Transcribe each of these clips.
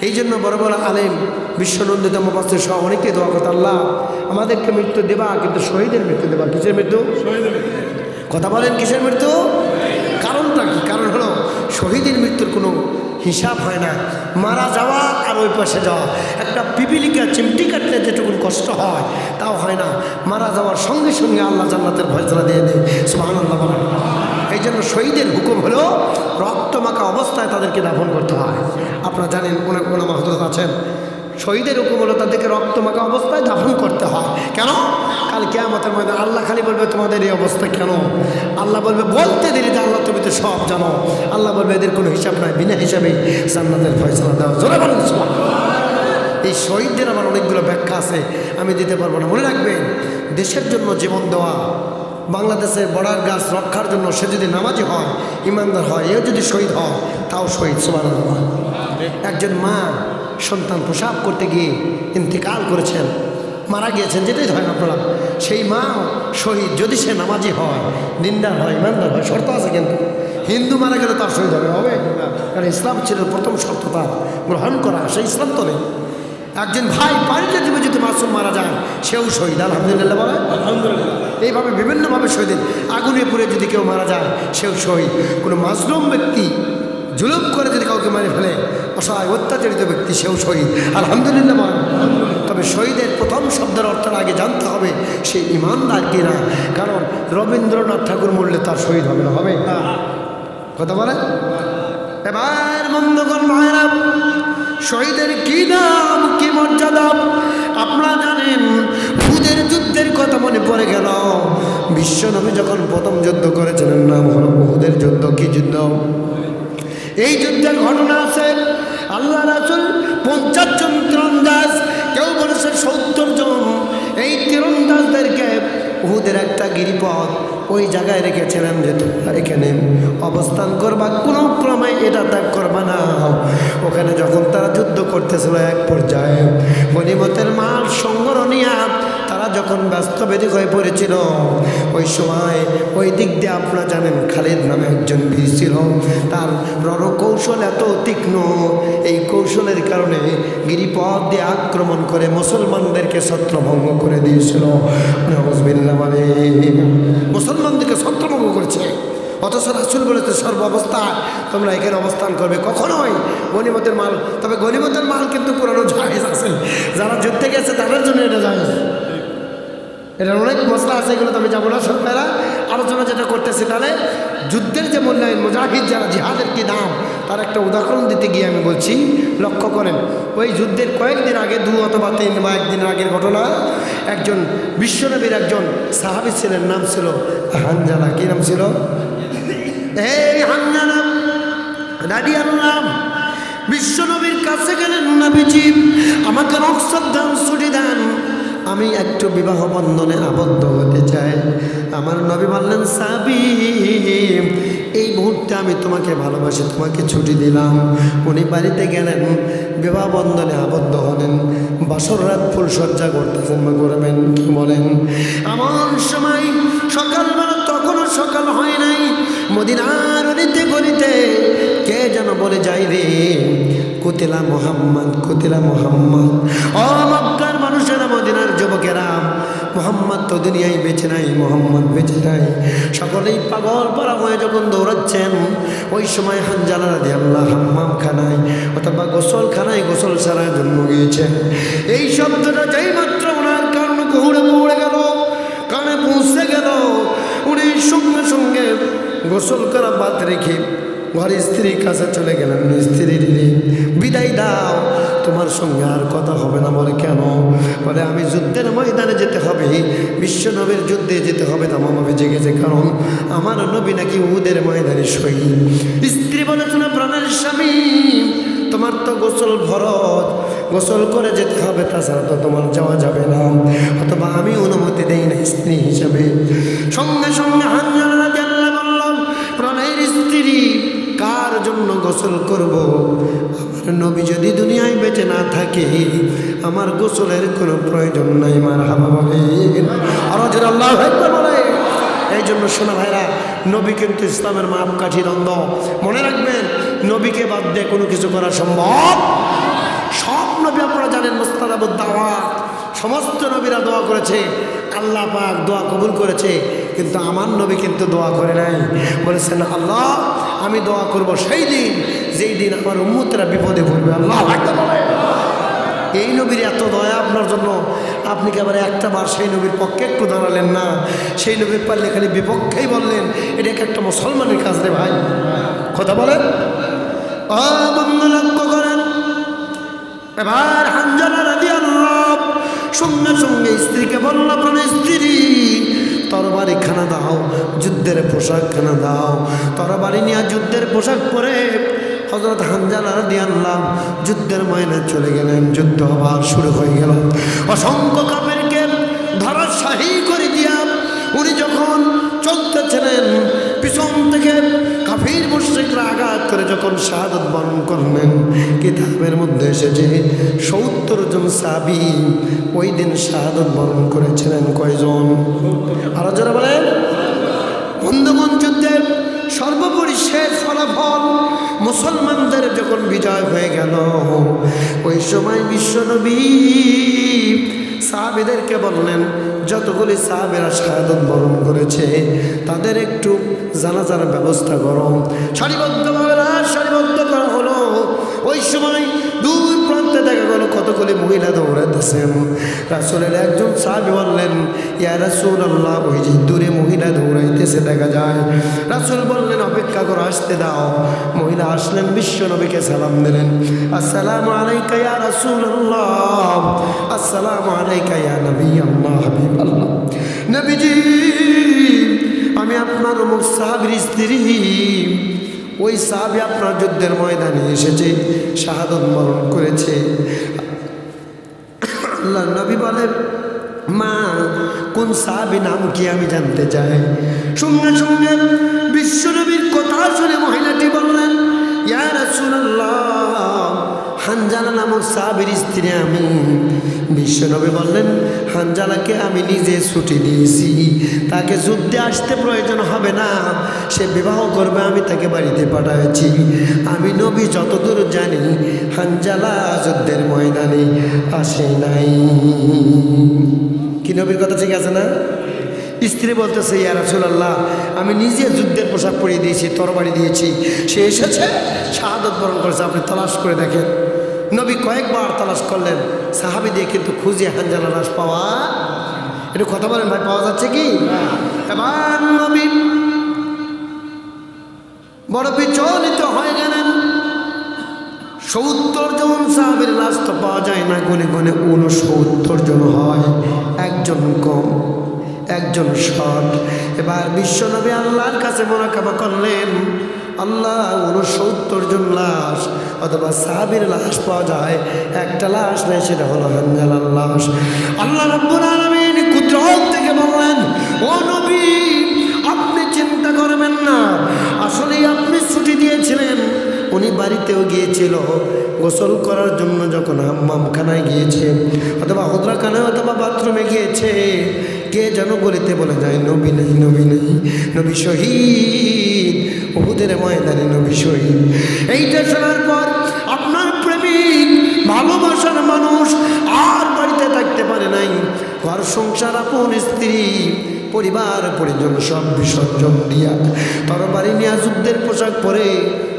এই জন্য বড় বড় আলেম বিশ্বনন্দিত মুফাসসির সহ অনেকে দোয়া করতে আল্লাহ আমাদেরকে মৃত্যু দেবা কিন্তু শহীদের মৃত্যু দেবা। কিসের মৃত্যু? কথা বলেন কিসের মৃত্যু? কারণটা কি? কারণ হলো শহীদের মৃত্যুর কোনো হিসাব হয় না। মারা যাওয়া আর ওই পাশে যাওয়া। একটা পিপিলিকা চিমটি কাটলে যেটুকুন কষ্ট হয় তাও হয় না। মারা যাওয়ার সঙ্গে সঙ্গে আল্লাহ জান্নাতের ফয়সলা দিয়ে দেয়। সুবাহ আল্লাহ এই জন্য শহীদের হুকুম হলো রক্তমাখা অবস্থায় তাদেরকে দাফন করতে হয়। আপনারা জানেন অনেক কোনো মাহদুর আছেন। শহীদের হুকুম হলো তাদেরকে রক্তমাখা অবস্থায় দাফন করতে হয়। কেন? কাল কেয়ামতের মধ্যে আল্লাহ খালি বলবে, তোমাদের এই অবস্থা কেন? আল্লাহ বলবে, বলতে দেরি যে আল্লাহ তুমি তো সব জানো। আল্লাহ বলবে, এদের কোনো হিসাব নাই। বিনা হিসাবেই জান্নাতের ফয়সলা দেওয়া জোরে এই শহীদদের আমার অনেকগুলো ব্যাখ্যা আছে, আমি দিতে পারব না। মনে রাখবেন, দেশের জন্য জীবন দেওয়া বাংলাদেশের বর্ডার গাছ রক্ষার জন্য সে যদি নামাজি হয়, ইমানদার হয়, এও যদি শহীদ হয়, তাও শহীদ সুবাহ একজন মা সন্তান প্রসাব করতে গিয়ে ইন্তেকাল করেছেন, মারা গিয়েছেন, যেটাই ধরেন আপনারা, সেই মা শহীদ যদি সে নামাজি হয়, নিন্দার হয়, ইমানদার হয়, শর্ত আছে কিন্তু। হিন্দু মারা গেলে তার শহীদ হবে হবে কারণ ইসলাম ছিল প্রথম শর্ত তার গ্রহণ করা, সেই ইসলাম তো নেই। একজন ভাই পানিতে জীবে যদি মাসুম মারা যায় সেও শহীদ আলহামদুলিল্লাহ বলে আলহামদুলিল্লাহ। এইভাবে বিভিন্নভাবে শহীদ আগুনে পুড়ে যদি কেউ মারা যায় সেও শহীদ। কোনো মাজলুম ব্যক্তি জুলুম করে যদি কাউকে মারে ফেলে অসহায় অত্যাচারিত ব্যক্তি সেও শহীদ। আলহামদুলিল্লাহ বলেন। তবে শহীদের প্রথম শব্দের অর্থের আগে জানতে হবে সে ইমানদার কিনা। কারণ রবীন্দ্রনাথ ঠাকুর মরলে তার শহীদ হবে না হবে কথা বলে এবার বন্ধুগণ ভাইরা শহীদের কি নাম মর্যাদা। আপনারা জানেন, হুদের যুদ্ধের কথা মনে পড়ে গেল। বিশ্বনবী যখন প্রথম যুদ্ধ করেছিলেন, নাম হল হুদের যুদ্ধ। কি যুদ্ধ? এই যুদ্ধের ঘটনা আছে, আল্লাহ রাসুল পঞ্চাশ জন তীরন্দাজ, কেউ বলেছে সত্তর জন। এই তীরন্দাজদেরকে উহুদের একটা গিরিপথ ওই জায়গায় রেখেছিলেন যে তোমরা এখানে অবস্থান করবা কোনো ক্রমে এটা ত্যাগ করবা না। ওখানে যখন তারা যুদ্ধ করতেছিল এক পর্যায়ে, গণিমতের মাল সংগ্রহ নিয়ে যখন ব্যস্ত বেদিক হয়ে পড়েছিল, ওই সময় ওই দিক দিয়ে আপনারা জানেন, খালিদ নামে একজন বীর ছিল। তার রণকৌশল এত তীক্ষ্ণ, এই কৌশলের কারণে গিরিপথ দিয়ে আক্রমণ করে মুসলমানদেরকে ছত্রভঙ্গ করে দিয়েছিল। মানে মুসলমানদেরকে ছত্রভঙ্গ করেছে। অথচ রাসুল বলেছে সর্ব অবস্থায় তোমরা এখানে অবস্থান করবে কখনোই। গণিমতের মাল তবে গণিমতের মাল কিন্তু পুরানো জাহেজ আছে। যারা যুদ্ধে গেছে, তাদের জন্য এটা জাহেজ এটার অনেক মশলা আছে, এগুলো তো আমি যাব না সরকারা। আলোচনা যেটা করতেছি তাহলে যুদ্ধের যে মূল্যায়ন, মুজাহিদ যারা, জিহাদের কি দাম? তার একটা উদাহরণ দিতে গিয়ে আমি বলছি, লক্ষ্য করেন, ওই যুদ্ধের কয়েকদিন আগে, দু অথবা তিন বা একদিন আগের ঘটনা, একজন বিশ্বনবীর একজন সাহাবি ছিলেন, নাম ছিল হানজালা। কি নাম ছিল? এই আল্লাহ বিশ্বনবীর কাছে গেলেন আমাকে রক্সদ দান ছুটি দেন। আমি একটু বিবাহ বন্ধনে আবদ্ধ হতে চাই। আমার নবী বললেন সাবি এই মুহূর্তে আমি তোমাকে ভালোবাসি, তোমাকে ছুটি দিলাম। উনি বাড়িতে গেলেন, বিবাহ বন্ধনে আবদ্ধ হলেন। বাসর রাত ফুলসজ্জা করতেছেন বা করবেন কি বলেন? আমার সময় সকালবেলা তখনও সকাল হয় নাই। মদিনার অলিতে গলিতে কে যেন বলে, যাই রে, কুতিলা মোহাম্মদ কুতিলা মোহাম্মদ। মদিনার যুবকেরা মোহাম্মদ তো দুনিয়ায় বেঁচে নাই, মোহাম্মদ বেঁচে নাই। সকলেই পাগল পাড়া হয়ে যখন দৌড়াচ্ছেন, ওই সময় হানজালা দিয়ে আল্লাহ হাম্মাম খানায় অথবা গোসল খানায় গোসল ছাড়ার জন্ম গিয়েছে এই শব্দটা যেই মাত্র ওনার কারণ কুহুড়ে পড়ে গেল, কানে পৌঁছে গেল, উনি সঙ্গে সঙ্গে গোসল করা বাদ রেখে ঘরে স্ত্রীর কাছে চলে গেলেন। স্ত্রীর বিদায় দাও তোমার সঙ্গে আর কথা হবে না, বলে কেন? বলে, আমি যুদ্ধের ময়দানে যেতে হবে, বিশ্ব নবীর যুদ্ধে যেতে হবে। না মামাবে জেগেছে, কারণ আমার নবী নাকি উদের ময়দানে শহীদ। স্ত্রী বলেছে না প্রাণের স্বামী, তোমার তো গোসল ভরত গোসল করে যেতে হবে, তাছাড়া তো তোমার যাওয়া যাবে না। অথবা আমি অনুমতি দেই না স্ত্রী হিসাবে। সঙ্গে সঙ্গে জানলা বললাম প্রাণের স্ত্রী জন্য গোসল করব। আমার নবী যদি দুনিয়ায় বেঁচে না থাকে, আমার গোসলের কোনো প্রয়োজন নাই মার হাবা বলে। আর আল্লাহ বলে। এই জন্য শোনা ভাইরা, নবী কিন্তু ইসলামের মাপকাঠি দ্বন্দ্ব। মনে রাখবেন, নবীকে বাদ দিয়ে কোনো কিছু করা সম্ভব? সব নবী আপনারা জানেন মোস্তারাবুদ দাওয়াত সমস্ত নবীরা দোয়া করেছে। আল্লাহ পাক দোয়া কবুল করেছে। কিন্তু আমার নবী কিন্তু দোয়া করে নাই। বলেছেন, আল্লাহ আমি দোয়া করব সেই দিন, যেই দিন আমার উম্মতরা বিপদে পড়বে। আল্লাহ এই নবীর এত দয়া আপনার জন্য। আপনি কি আবার একটা বার সেই নবীর পক্ষে একটু দাঁড়ালেন না? সেই নবীর পারলে খালি বিপক্ষেই বললেন, এটা একটা মুসলমানের কাজ রে ভাই। কথা বলেন। লক্ষ্য করেন। এবার হাঞ্জালা রাজি আল্লাহ সঙ্গে সঙ্গে স্ত্রীকে বলল স্ত্রী তরবারি খানা দাও, যুদ্ধের পোশাক খানা দাও। তরবারি নিয়ে যুদ্ধের পোশাক পরে হজরত হানজালার দিয়ানলাম যুদ্ধের ময়না চলে গেলেন। যুদ্ধ আবার শুরু হয়ে গেল। অসংখ্য কাপেরকে ধরাশাহী করে দিয়া উনি যখন চলতেছিলেন করে যখন শাহাদত বরণ করলেন, কিতাবের মধ্যে এসেছে, সত্তর জন সাবি ওই দিন শাহাদত বরণ করেছিলেন কয়জন? আরও যারা বলেন। বন্ধুগণ, যুদ্ধের সর্বোপরি শেষ ফলাফল মুসলমানদের যখন বিজয় হয়ে গেল, ওই সময় বিশ্বনবী সাহাবিদেরকে বললেন, যতগুলি সাহাবেরা শাহাদত বরণ করেছে, তাদের একটু জানাজার ব্যবস্থা করো। সারিবদ্ধভাবে সারিবদ্ধ করা হলো। ওই সময় দুই প্রান্তে দেখা গেল কতগুলি মহিলা দৌড়াতেছেন রাসুলের একজন সাহাবি বললেন, ইয়া রাসুল আল্লাহ ওই যে দূরে মহিলা দৌড়াইতেছে দেখা যায়। রাসুল বললেন, অপেক্ষা করো, আসতে দাও। মহিলা আসলেন, বিশ্ব নবীকে সালাম দিলেন। আসসালামু আলাইকা রাসুল আল্লাহ আসসালামু আলাইকা নবী আল্লাহ হাবিব আল্লাহ নবীজি, আমি আপনার মুখ সাহাবির স্ত্রী। ওই সাহাবি আপনার যুদ্ধের ময়দানে এসেছে, শাহাদত বরণ করেছে। আল্লাহ নবী বলে মা, কোন সাহাবি নাম কি আমি জানতে চাই? সঙ্গে সঙ্গে বিশ্বনবীর কথা শুনে মহিলাটি বললেন ইয়ার রাসূলুল্লাহ হানজালা নামক সাহাবির স্ত্রী আমি। বিশ্বনবী বললেন, হানজালাকে আমি নিজে ছুটি দিয়েছি। তাকে যুদ্ধে আসতে প্রয়োজন হবে না। সে বিবাহ করবে, আমি তাকে বাড়িতে পাঠাচ্ছি আমি নবী যতদূর জানি, হানজালা যুদ্ধের ময়দানে আসে নাই। কি নবীর কথা ঠিক আছে না? স্ত্রী বলতেছে, ইয়া রাসূলুল্লাহ, আমি নিজে যুদ্ধের পোশাক পরিয়ে দিয়েছি, তরবারি দিয়েছি। সে এসেছে, শাহাদত বরণ করেছে, আপনি তালাশ করে দেখেন। নবী কয়েকবার তালাশ করলেন সাহাবি দিয়ে কিন্তু খুঁজে হানজালা লাশ পাওয়া একটু কথা বলেন ভাই, পাওয়া যাচ্ছে কি? এবার নবী বড় বিচলিত হয়ে গেলেন। সত্তর জন সাহাবের লাশ তো পাওয়া যায় না, গুনে গুনে উনসত্তর জন হয়। একজন কম, একজন শট এবার বিশ্বনবী আল্লাহর কাছে মোনাকাবা করলেন। আল্লাহ উনসত্তর জন লাশ অথবা সাহাবির লাশ পাওয়া যায়। একটা লাশ নেই, সেটা হলো হানজালার লাশ। আল্লাহ রব্বুল আলামিন কুদরত থেকে বললেন, ও নবী, আপনি চিন্তা করবেন না। আসলেই আপনি ছুটি দিয়েছিলেন। উনি বাড়িতেও গিয়েছিল। গোসল করার জন্য যখন হাম্মামখানায় গিয়েছে অথবা হদ্রাখানায় অথবা বাথরুমে গিয়েছে, কে যেন বলিতে বলে যায়, নবী নেই নবী নেই, নবী শহীদ। বহুদের ময়দানে নবী শহীদ। এইটা শোনার পর আপনার প্রেমিক, ভালোবাসার মানুষ আর বাড়িতে থাকতে পারে নাই। ঘর সংসার, আপন স্ত্রী, পরিবার, পরিজন সব বিসর্জন দিয়া তরবারি নিয়ে যুদ্ধের পোশাক পরে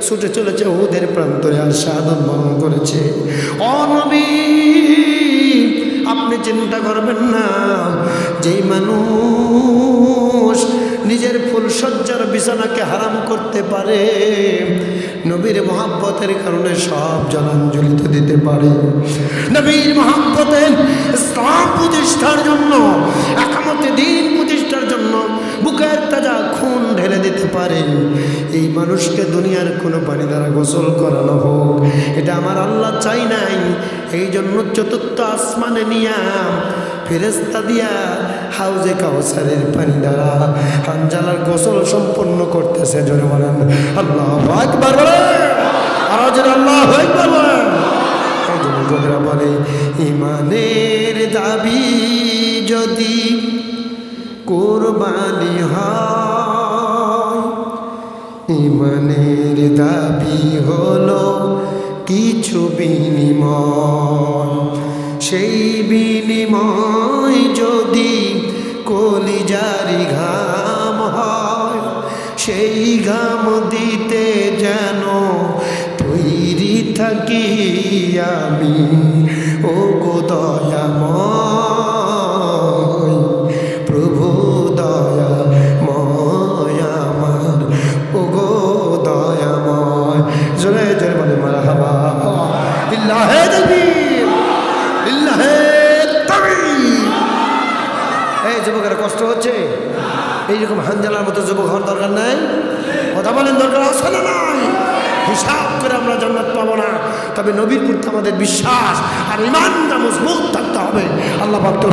ছুটে চলেছে ওদের প্রান্তরে আর সাধন বরণ করেছে। অনবী আপনি চিন্তা করবেন না, যেই মানুষ নিজের ফুলসজ্জার বিছানাকে হারাম করতে পারে। নবীর মহাব্বতের কারণে সব জলাঞ্জলিত দিতে পারে। নবীর মহাব্বতের ইসলাম প্রতিষ্ঠার জন্য, একামতে দিন প্রতিষ্ঠার জন্য বুকের তাজা খুন ঢেলে দিতে পারে। এই মানুষকে দুনিয়ার কোনো পানি দ্বারা গোসল করানো হোক, এটা আমার আল্লাহ চাই নাই। এই জন্য চতুর্থ আসমানে নিয়া ফেরেস্তা দিয়া হাউজে কাউসারের পানি দ্বারা হানজালার গোসল সম্পন্ন করতেছে, জোরে বলেন। আল্লাহ একবার আরও আল্লাহ একবার বলে, ইমানের দাবি যদি কোরবানি ইমানের দাবি হলো কিছু বিনিময়। সেই বিনিময় যদি কলিজারি ঘাম হয়, সেই ঘাম দিতে যেন তৈরি থাকি আমি। ও গো দয়াময় আমাদের বিশ্বাস আর ইমানটা মজবুত থাকতে হবে। আল্লাহ ভক্ত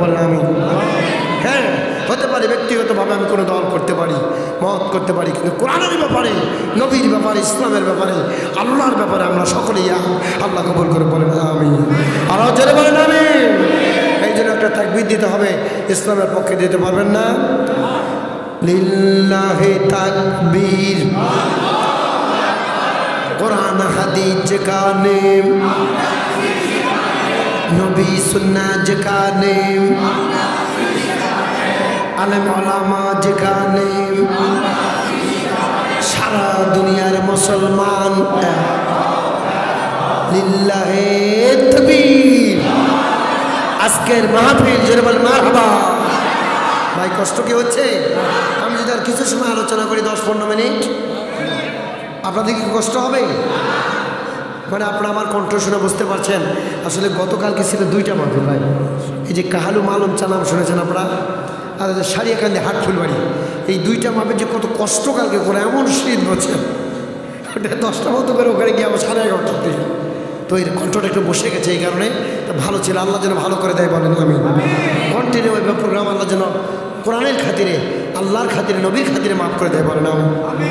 বলেন আমি হ্যাঁ হতে পারে ব্যক্তিগতভাবে আমি কোনো দল করতে পারি, মত করতে পারি, কিন্তু কোরআনের ব্যাপারে, নবীর ব্যাপারে, ইসলামের ব্যাপারে, আল্লাহর ব্যাপারে আমরা সকলেই আল্লাহ কবুল করে বলেন আমি আরও জোরে বলেন আমি এই জন্য একটা তাকবির দিতে হবে, ইসলামের পক্ষে দিতে পারবেন না। লিল্লাহে তাকবীর। কোরআন, হাদিস যেখানে। নবী সুন্না যেখানে। আলেম ওলামা যেখানে। সারা দুনিয়ার মুসলমান লিল্লাহে তাকবীর। আজকের মাহফিল জোরে বল মারহাবা। ভাই, কষ্ট কি হচ্ছে? আমি যদি আর কিছু সময় আলোচনা করি, দশ পনেরো মিনিট। আপনাদের কি কষ্ট হবে? মানে আপনারা আমার কণ্ঠ শুনে বুঝতে পারছেন। আসলে গতকালকে ছিল দুইটা মাহফিল ভাই। এই যে কাহালু মালম চানাম শুনেছেন আপনারা? আর সারিয়াকান্দি হাট ফুলবাড়ি এই দুইটা মাপের যে কত কষ্ট কালকে করে, এমন শীত বলছেন ওটা দশটা মতো করে ওখানে গিয়ে আবার সাড়ে এগারোটার দিকে। তো এর কণ্ঠটা একটু বসে গেছে এই কারণে। ভালো ছিল, আল্লাহ যেন ভালো করে দেয় বলেন আমি কন্টিনিউ প্রোগ্রাম আল্লাহ যেন কোরআনের খাতিরে, আল্লাহর খাতিরে, নবীর খাতিরে মাফ করে দেয় বলেন আমি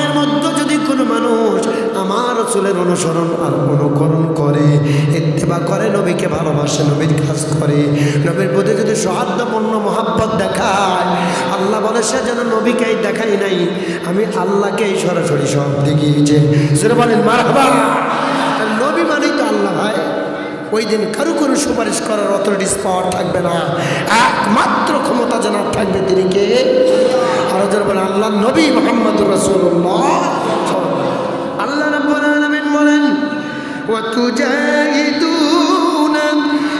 রাসূলের অনুসরণ আর অনুকরণ করে, ইত্তেবা করে, নবীকে ভালোবাসে, নবীর কাজ করে। নবীর প্রতি যদি সহাদ্যপূর্ণ মহাব্বত দেখায়, আল্লাহ বলে, সে যেন নবীকেই দেখাই নাই, আমি আল্লাহকেই সরাসরি সব দেখিয়েছে সেটা বলেন, মারহাবা। নবী মানেই তো আল্লাহ ভাই। ওই দিন কারও কোনো সুপারিশ করার অথরিটিস পাওয়ার থাকবে না। একমাত্র ক্ষমতা জানার থাকবে তিনি কে? আরও বলেন, আল্লাহ নবী মোহাম্মদুর রাসূলুল্লাহ আল্লাহ রাব্বুল আলামিন বলেন وتجاهدون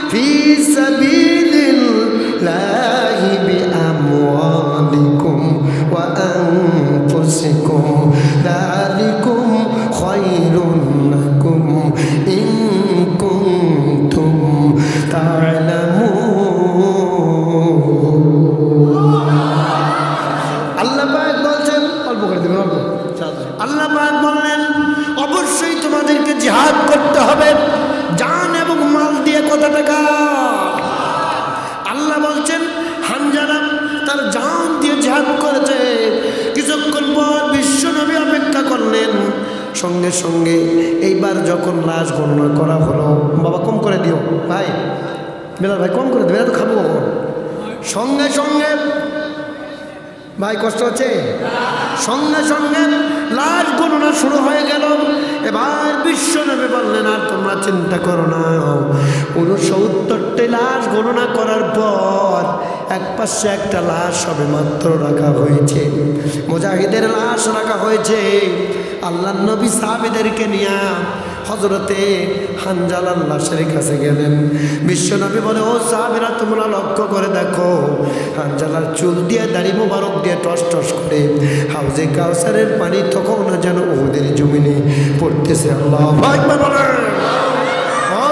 في سبيل الله بأموالكم وأنفسكم ذلكم বেলাল ভাই, কম করে দেবে তো খাব। কখন সঙ্গে সঙ্গে, ভাই, কষ্ট হচ্ছে? সঙ্গে সঙ্গে, লাশ গণনা শুরু হয়ে গেল। এবার বিশ্ব নেবে বললেন, আর তোমরা চিন্তা করো না। উনসত্তরটি লাশ গণনা করার পর এক পাশে একটা লাশ সবে মাত্র রাখা হয়েছে। মুজাহিদের লাশ রাখা হয়েছে। আল্লাহ নবী সাহাবিদেরকে নিয়ে হজরতে হানজালাল লাশের কাছে গেলেন। বিশ্বনবী বলে, ও সাহাবিরা, তোমরা লক্ষ্য করে দেখো, হানজালার চুল দিয়ে, দাড়ি মোবারক দিয়ে টস টস করে হাউজে কাউসারের পানি তখন না যেন ওদের জমিনে পড়তেছে। আল্লাহ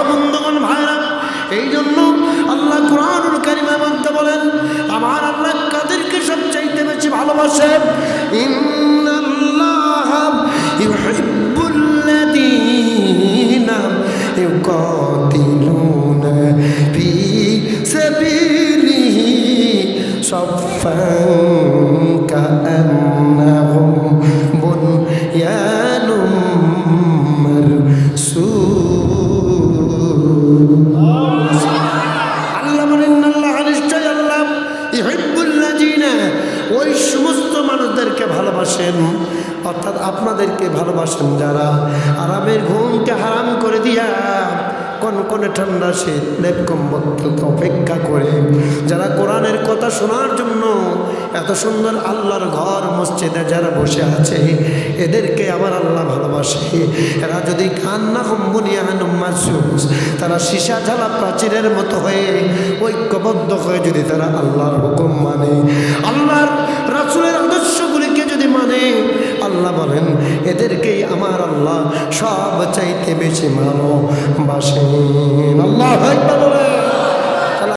বন্ধুগণ, ভাইরা এই জন্য আল্লাহ কোরআনুল কারিমের মধ্যে বলেন, আমার আল্লাহ কাদেরকে সবচাইতে বেশি ভালোবাসে ইন্নাল্লাহ ইউকাতিলুনা ফি সাবিলিহি সাফফান কোন ঠান্ডা শীত লেপ কম্বলকে অপেক্ষা করে। যারা কোরআনের কথা শোনার জন্য এত সুন্দর আল্লাহর ঘর মসজিদে যারা বসে আছে, এদেরকে আমার আল্লাহ ভালোবাসে। এরা যদি কান্না হম্বুনিয়ান মাসুস তারা সীসা ঝালা প্রাচীরের মতো হয়ে ঐক্যবদ্ধ হয়ে যদি তারা আল্লাহর হুকুম মানে। আল্লাহর আল্লাহ বলেন এদেরকেই আমার আল্লাহ সব চাইতে বেশি ভালো বাসেন আল্লাহ।